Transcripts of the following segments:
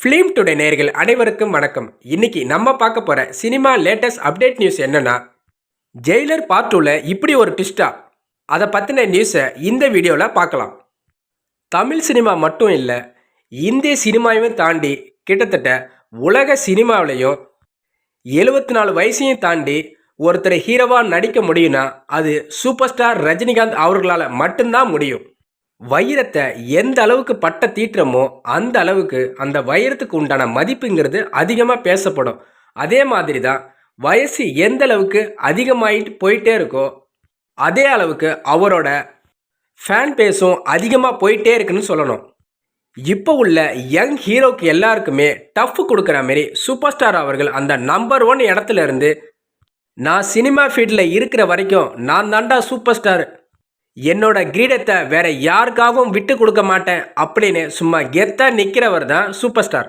Film today நேர்கள் அனைவருக்கும் வணக்கம். இன்னைக்கு நம்ம பார்க்க போகிற சினிமா லேட்டஸ்ட் அப்டேட் நியூஸ் என்னன்னா ஜெயிலர் பார்ட் டூவில் இப்படி ஒரு ட்விஸ்டா அதை பற்றின நியூஸை இந்த வீடியோவில் பார்க்கலாம். தமிழ் சினிமா மட்டும் இல்லை இந்திய சினிமாவையும் தாண்டி கிட்டத்தட்ட உலக சினிமாவிலையும் எழுபத்தி நாலு வயசையும் தாண்டி ஒருத்தர் ஹீரோவாக நடிக்க முடியும்னா அது சூப்பர் ஸ்டார் ரஜினிகாந்த் அவர்களால் மட்டும்தான் முடியும். வைரத்தை எந்த அளவுக்கு பட்ட தீட்டுறமோ அந்த அளவுக்கு அந்த வைரத்துக்கு உண்டான மதிப்புங்கிறது அதிகமாக பேசப்படும். அதே மாதிரி தான் வயசு எந்த அளவுக்கு அதிகமாகிட்டு போயிட்டே இருக்கோ அதே அளவுக்கு அவரோட ஃபேன் பேஸும் அதிகமாக போயிட்டே இருக்குன்னு சொல்லணும். இப்போ உள்ள யங் ஹீரோக்கு எல்லாருக்குமே டஃப் கொடுக்குற மாரி சூப்பர் ஸ்டார் அவர்கள் அந்த நம்பர் ஒன் இடத்துல இருந்து நான் சினிமா ஃபீல்டில் இருக்கிற வரைக்கும் நான் தாண்டா சூப்பர் ஸ்டார் என்னோட கிரீடத்தை வேற யாருக்காகவும் விட்டு கொடுக்க மாட்டேன் அப்படின்னு சும்மா கெத்தா நிற்கிறவர் தான் சூப்பர் ஸ்டார்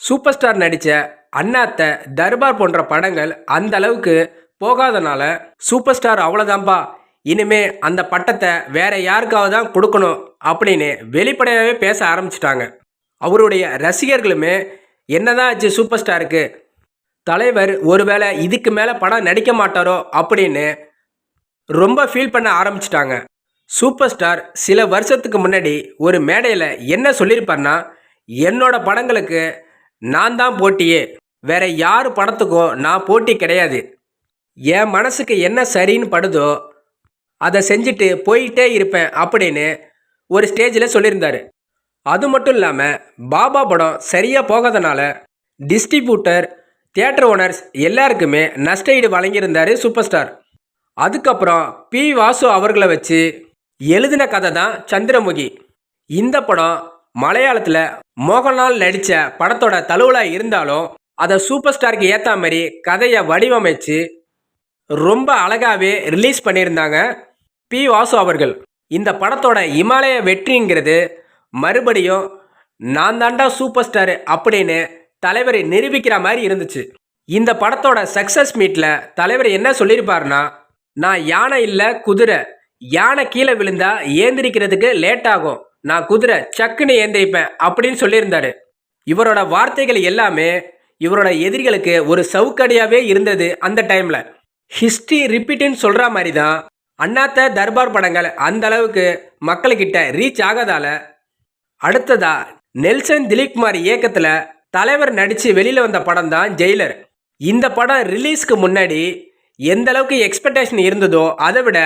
சூப்பர் ஸ்டார் நடித்த அண்ணாத்த தர்பார் போன்ற படங்கள் அந்த அளவுக்கு போகாதனால சூப்பர் ஸ்டார் அவ்வளோதான்பா இனிமே அந்த பட்டத்தை வேற யாருக்காவது தான் கொடுக்கணும் அப்படின்னு வெளிப்படையாகவே பேச ஆரம்பிச்சிட்டாங்க. அவருடைய ரசிகர்களுமே என்னதான் ஆச்சு சூப்பர் ஸ்டாருக்கு தலைவர் ஒருவேளை இதுக்கு மேலே படம் நடிக்க மாட்டாரோ அப்படின்னு ரொம்ப ஃபீல் பண்ண ஆரம்பிச்சிட்டாங்க. சூப்பர் ஸ்டார் சில வருஷத்துக்கு முன்னாடி ஒரு மேடையில் என்ன சொல்லியிருப்பார்னா என்னோட படங்களுக்கு நான் தான் போட்டியே வேற யார் படத்துக்கும் நான் போட்டி கிடையாது. என் மனசுக்கு என்ன சரின்னு படுதோ அதை செஞ்சுட்டு போயிட்டே இருப்பேன் அப்படின்னு ஒரு ஸ்டேஜில் சொல்லியிருந்தார். அது மட்டும் இல்லாமல் பாபா படம் சரியாக போகாதனால டிஸ்ட்ரிபியூட்டர் தியேட்டர் ஓனர்ஸ் எல்லாருக்குமே நஷ்ட ஈடு வழங்கியிருந்தாரு சூப்பர் ஸ்டார் அதுக்கப்புறம் பி வாசு அவர்களை வச்சு எழுதின கதை தான் சந்திரமுகி. இந்த படம் மலையாளத்தில் மோகன்லால் நடித்த படத்தோட தழுவலாக இருந்தாலும் அதை சூப்பர் ஸ்டாருக்கு ஏற்ற மாதிரி கதையை வடிவமைச்சு ரொம்ப அழகாகவே ரிலீஸ் பண்ணியிருந்தாங்க பி வாசு அவர்கள். இந்த படத்தோட இமாலய வெற்றிங்கிறது மறுபடியும் நான் தாண்டா சூப்பர் ஸ்டார் அப்படின்னு தலைவரை நிரூபிக்கிற மாதிரி இருந்துச்சு. இந்த படத்தோட சக்ஸஸ் மீட்டில் தலைவர் என்ன சொல்லியிருப்பாருன்னா நான் யானை இல்லை குதிரை. யானை கீழே விழுந்தா ஏந்திரிக்கிறதுக்கு லேட் ஆகும். நான் குதிரை சக்குன்னு ஏந்திரிப்பேன் அப்படின்னு சொல்லியிருந்தாரு. இவரோட வார்த்தைகள் எல்லாமே இவரோட எதிரிகளுக்கு ஒரு சவுக்கடியாகவே இருந்தது அந்த டைமில் ஹிஸ்ட்ரி ரிப்பீட்டுன்னு சொல்கிற மாதிரி தான் அண்ணாத்த தர்பார் படங்கள் அந்த அளவுக்கு மக்கள்கிட்ட ரீச் ஆகாதால அடுத்ததா நெல்சன் திலீப்குமார் இயக்கத்தில் தலைவர் நடித்து வெளியில் வந்த படம் தான் ஜெயிலர். இந்த படம் ரிலீஸ்க்கு முன்னாடி எந்த அளவுக்கு எக்ஸ்பெக்டேஷன் இருந்ததோ அதை விட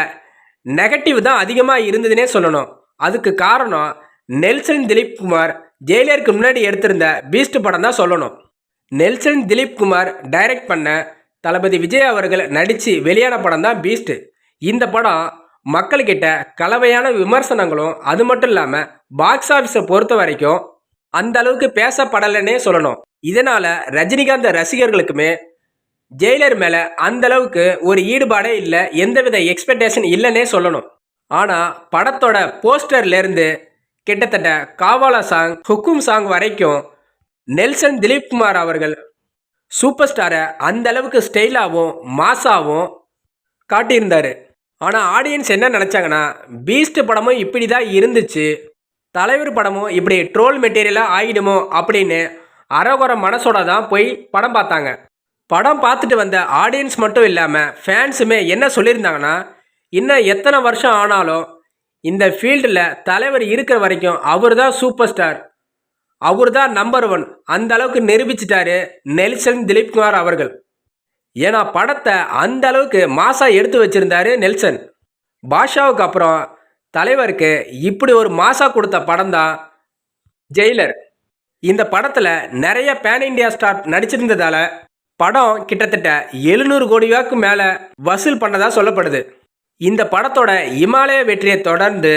நெகட்டிவ் தான் அதிகமாக இருந்ததுன்னே சொல்லணும். அதுக்கு காரணம் நெல்சன் திலீப் குமார் ஜெயிலருக்கு முன்னாடி எடுத்திருந்த பீஸ்ட் படம் தான் சொல்லணும். நெல்சன் திலீப் குமார் டைரக்ட் பண்ண தளபதி விஜய் அவர்கள் நடித்து வெளியான படம் தான் பீஸ்ட் இந்த படம் மக்கள்கிட்ட கலவையான விமர்சனங்களும் அது மட்டும் இல்லாமல் பாக்ஸ் ஆஃபீஸை பொறுத்த வரைக்கும் அந்த அளவுக்கு பேசப்படலைன்னே சொல்லணும். இதனால் ரஜினிகாந்த் ரசிகர்களுக்குமே ஜெயிலர் மேலே அந்த அளவுக்கு ஒரு ஈடுபாடே இல்லை எந்தவித எக்ஸ்பெக்டேஷன் இல்லைன்னே சொல்லணும். ஆனால் படத்தோட போஸ்டர்லேருந்து கிட்டத்தட்ட காவாலா சாங் ஹுக்கும் சாங் வரைக்கும் நெல்சன் திலீப்குமார் அவர்கள் சூப்பர் ஸ்டாரை அந்த அளவுக்கு ஸ்டைலாகவும் மாஸாகவும் காட்டியிருந்தார். ஆனால் ஆடியன்ஸ் என்ன நினச்சாங்கன்னா பீஸ்ட் படமும் இப்படி தான் இருந்துச்சு. தலைவர் படமும் இப்படி ட்ரோல் மெட்டீரியலாக ஆகிடுமோ அப்படின்னு அறகுற மனசோட தான் போய் படம் பார்த்தாங்க. படம் பார்த்துட்டு வந்த ஆடியன்ஸ் மட்டும் இல்லாமல் ஃபேன்ஸுமே என்ன சொல்லியிருந்தாங்கன்னா இன்னும் எத்தனை வருஷம் ஆனாலும் இந்த ஃபீல்டில் தலைவர் இருக்கிற வரைக்கும் அவர் தான் சூப்பர் ஸ்டார் அவர் தான் நம்பர் ஒன் அந்த அளவுக்கு நிரூபிச்சிட்டாரு நெல்சன் திலீப்குமார் அவர்கள். ஏன்னா படத்தை அந்த அளவுக்கு மாசா எடுத்து வச்சிருந்தாரு நெல்சன். பாஷாவுக்கு அப்புறம் தலைவருக்கு இப்படி ஒரு மாசா கொடுத்த படம் தான் ஜெயிலர். இந்த படத்தில் நிறைய பேன் இண்டியா ஸ்டார் நடிச்சிருந்ததால் படம் கிட்டத்தட்ட எழுநூறு கோடியாக்கு மேலே வசூல் பண்ணதாக சொல்லப்படுது. இந்த படத்தோட இமாலய வெற்றியை தொடர்ந்து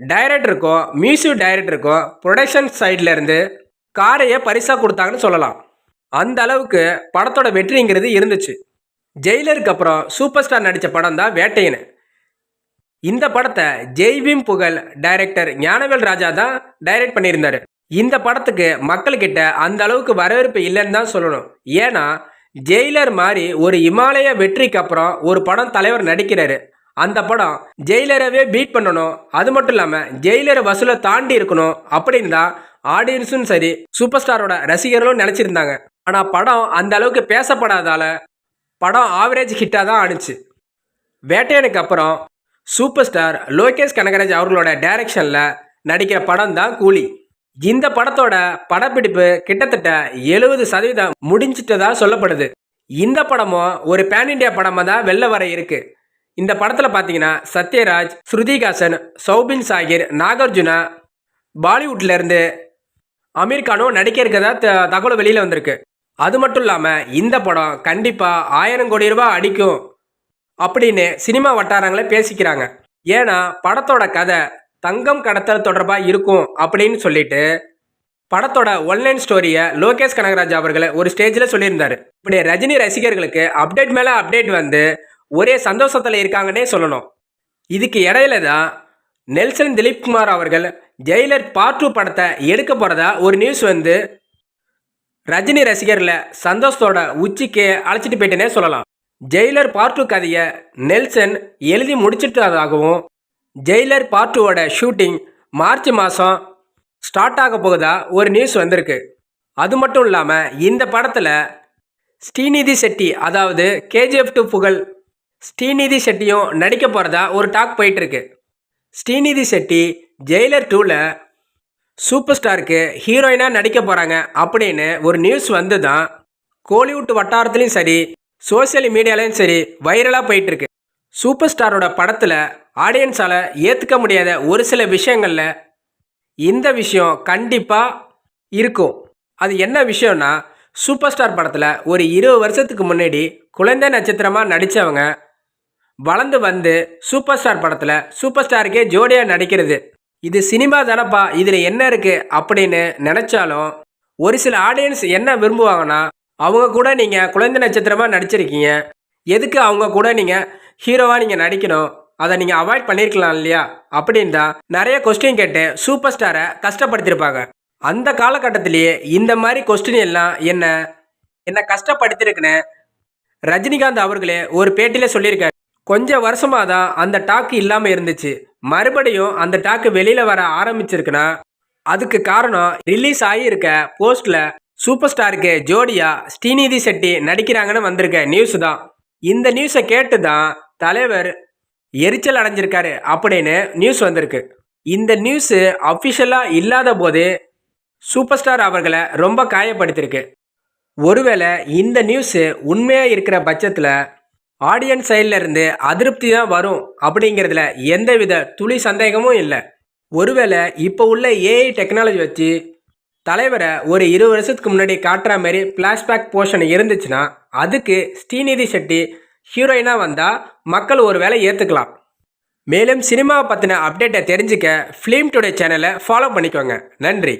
டைரக்டருக்கோ மியூசிக் டைரக்டருக்கோ ப்ரொடக்ஷன் சைட்லேருந்து காரையை பரிசாக கொடுத்தாங்கன்னு சொல்லலாம். அந்த அளவுக்கு படத்தோட வெற்றிங்கிறது இருந்துச்சு. ஜெயிலருக்கு அப்புறம் சூப்பர் ஸ்டார் நடித்த படம் தான் வேட்டையின்னு இந்த படத்தை ஜெய்பீம் புகழ் டைரக்டர் ஞானவேல் ராஜா தான் டைரக்ட் பண்ணியிருந்தார். இந்த படத்துக்கு மக்கள்கிட்ட அந்த அளவுக்கு வரவேற்பு இல்லைன்னு தான் சொல்லணும். ஏன்னா ஜெயிலர் மாதிரி ஒரு இமாலய வெற்றிக்கு அப்புறம் ஒரு படம் தலைவர் நடிக்கிறாரு. அந்த படம் ஜெயிலரவே பீட் பண்ணணும். அது மட்டும் இல்லாமல் ஜெயிலரை வசூலை தாண்டி இருக்கணும் அப்படின்னு தான் ஆடியன்ஸும் சரி சூப்பர் ஸ்டாரோட ரசிகர்களும் நினச்சிருந்தாங்க. ஆனால் படம் அந்த அளவுக்கு பேசப்படாதால படம் ஆவரேஜ் ஹிட்டாக தான் ஆணுச்சு. வேட்டையனுக்கு அப்புறம் சூப்பர் ஸ்டார் லோகேஷ் கனகராஜ் அவர்களோட டைரக்ஷனில் நடிக்கிற படம் தான் கூலி. இந்த படத்தோட படப்பிடிப்பு கிட்டத்தட்ட எழுபது சதவீதம் முடிஞ்சிட்டதா சொல்லப்படுது. இந்த படமும் ஒரு பேன் இண்டியா படமாக தான் வெளில வர இருக்கு. இந்த படத்தில் பார்த்தீங்கன்னா சத்யராஜ் ஸ்ருதிகாசன் சௌபின் சாகிர் நாகார்ஜுனா பாலிவுட்லேருந்து அமீர்கானும் அமீர் கானும் நடிக்க இருக்கதா த- தகவல் வெளியில் வந்திருக்கு. அது மட்டும் இல்லாமல் இந்த படம் கண்டிப்பாக ஆயிரம் கோடி ரூபாய் அடிக்கும் அப்படின்னு சினிமா வட்டாரங்களே பேசிக்கிறாங்க. ஏன்னா படத்தோட கதை தங்கம் கடத்தல் தொடர்பாக இருக்கும் அப்படின்னு சொல்லிட்டு படத்தோட ஒன்லைன் ஸ்டோரியை லோகேஷ் கனகராஜ் அவர்களை ஒரு ஸ்டேஜில் சொல்லியிருந்தார். இப்படி ரஜினி ரசிகர்களுக்கு அப்டேட் மேலே அப்டேட் வந்து ஒரே சந்தோஷத்தில் இருக்காங்கன்னே சொல்லணும். இதுக்கு இடையில தான் நெல்சன் திலீப்குமார் அவர்கள் ஜெயிலர் பார்ட் டூ படத்தை எடுக்க போகிறதா ஒரு நியூஸ் வந்து ரஜினி ரசிகரில் சந்தோஷத்தோட உச்சிக்கு அழைச்சிட்டு போயிட்டேனே சொல்லலாம். ஜெயிலர் பார்ட் டூ கதையை நெல்சன் எழுதி முடிச்சிட்டதாகவும் ஜெயிலர் பார்ட்டுவோட ஷூட்டிங் மார்ச் மாதம் ஸ்டார்ட் ஆக போகுதா ஒரு நியூஸ் வந்திருக்கு. அது மட்டும் இல்லாமல் இந்த படத்தில் ஸ்ரீநிதி செட்டி அதாவது கேஜிஎஃப் டூ புகழ் ஸ்ரீநிதி செட்டியும் நடிக்க போகிறதா ஒரு டாக் போயிட்டுருக்கு ஸ்ரீநிதி செட்டி ஜெயிலர் டூவில் சூப்பர் ஸ்டாருக்கு ஹீரோயினாக நடிக்க போகிறாங்க அப்படின்னு ஒரு நியூஸ் வந்து தான் கோலிவுட் வட்டாரத்துலேயும் சரி சோஷியல் மீடியாலையும் சரி வைரலாக போயிட்டுருக்கு சூப்பர் ஸ்டாரோட படத்தில் ஆடியன்ஸால் ஏற்றுக்க முடியாத ஒரு சில விஷயங்களில் இந்த விஷயம் கண்டிப்பாக இருக்கும். அது என்ன விஷயம்னா சூப்பர் ஸ்டார் படத்தில் ஒரு இருபது வருஷத்துக்கு முன்னாடி குழந்தை நட்சத்திரமாக நடித்தவங்க வளர்ந்து வந்து சூப்பர் ஸ்டார் படத்தில் சூப்பர் ஸ்டாருக்கே ஜோடியாக நடிக்கிறது. இது சினிமா தானப்பா இதில் என்ன இருக்குது அப்படின்னு நினச்சாலும் ஒரு சில ஆடியன்ஸ் என்ன விரும்புவாங்கன்னா அவங்க கூட நீங்கள் குழந்தை நட்சத்திரமாக நடிச்சிருக்கீங்க. எதுக்கு அவங்க கூட நீங்கள் ஹீரோவாக நீங்கள் நடிக்கணும். அதை நீங்கள் அவாய்ட் பண்ணியிருக்கலாம் இல்லையா? அப்படின்னு தான் நிறைய கொஸ்டின் கேட்டு சூப்பர் ஸ்டாரை கஷ்டப்படுத்தியிருப்பாங்க அந்த காலகட்டத்திலேயே இந்த மாதிரி கொஸ்டின் எல்லாம் என்ன என்ன கஷ்டப்படுத்திருக்குன்னு ரஜினிகாந்த் அவர்களே ஒரு பேட்டியில் சொல்லியிருக்காரு. கொஞ்சம் வருஷமாக தான் அந்த டாக்கு இல்லாமல் இருந்துச்சு. மறுபடியும் அந்த டாக்கு வெளியில் வர ஆரம்பிச்சிருக்குன்னா அதுக்கு காரணம் ரிலீஸ் ஆகியிருக்க போஸ்டில் சூப்பர் ஸ்டாருக்கு ஜோடியா ஸ்ரீநிதி செட்டி நடிக்கிறாங்கன்னு வந்திருக்க நியூஸ் தான். இந்த நியூஸை கேட்டு தான் தலைவர் எரிச்சல் அடைஞ்சிருக்காரு அப்படின்னு நியூஸ் வந்திருக்கு. இந்த நியூஸு அஃபிஷியலாக இல்லாத போது சூப்பர் ஸ்டார் அவர்களை ரொம்ப காயப்படுத்தியிருக்கு ஒருவேளை இந்த நியூஸு உண்மையாக இருக்கிற பட்சத்தில் ஆடியன்ஸ் சைடில் இருந்து அதிருப்தி தான் வரும் அப்படிங்கிறதுல எந்தவித துளி சந்தேகமும் இல்லை. ஒருவேளை இப்போ உள்ள ஏஐ டெக்னாலஜி வச்சு தலைவரை ஒரு இருபது வருஷத்துக்கு முன்னாடி காட்டுற மாதிரி ஃப்ளாஷ்பேக் போர்ஷன் இருந்துச்சுன்னா அதுக்கு ஸ்ரீநிதி செட்டி ஹீரோயினாக வந்தால் மக்கள் ஒரு வேளை ஏற்றுக்கலாம் மேலும் சினிமாவை பற்றின அப்டேட்டை தெரிஞ்சுக்க ஃபிலிம் டுடே சேனலை ஃபாலோ பண்ணிக்கோங்க. நன்றி.